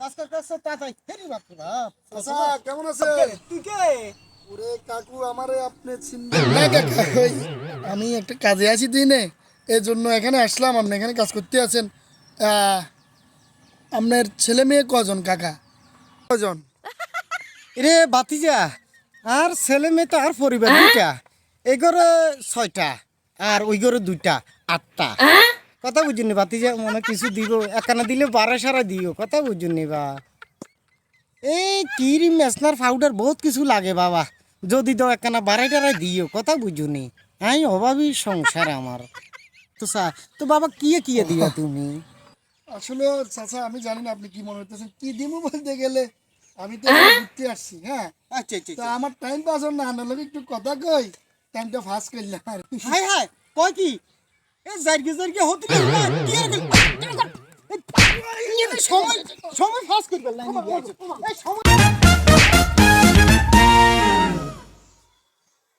কাজ করতে তাড়াতাড়ি হেরি বাপ বাপ চাচা কেমন আছেন তুই কে ওরে কাকু আমারে আপনি চিনবেন না কাকা আমি একটা কাজে আছি দিনে এই জন্য এখানে আসলাম আপনি এখানে কাজ করতে আছেন। আপনার ছেলে মেয়ে কজন কাকা? কজন? রে বাতিজা আর ছেলে মেয়ে তো আর পরিবার দুইটা। এই ঘরে ছয়টা আর ওই ঘরে দুইটা আটটা। কথা বুঝুন বুঝুনি বাতিজা মনে কিছু দিব একানা দিলে বারো সারা দিও কথা বুঝুনি বা। এই কিরি মেসনার পাউডার বহুত কিছু লাগে বাবা যদি দাও একখানা বারাই টারাই দিও কথা বুঝুনি হ্যাঁ অভাবী সংসার আমার। তো সা তো বাবা কিয়ে কিয়ে দিও তুমি? আসলে চাচা আমি জানি না আপনি কি মনে হইতেছেন কি দিব বলতে গেলে? আমি তো এখানে ঘুরতে আসছি হ্যাঁ? আচ্ছা আচ্ছা তো আমার টাইম পাস না আনার একটু কথা কই টাইমটা ফাঁস করলাম। হাই হাই কয় কি? এ জারগে জারগে হতে কি না কি আর সময় সময় ফাঁস করবে না এই সময়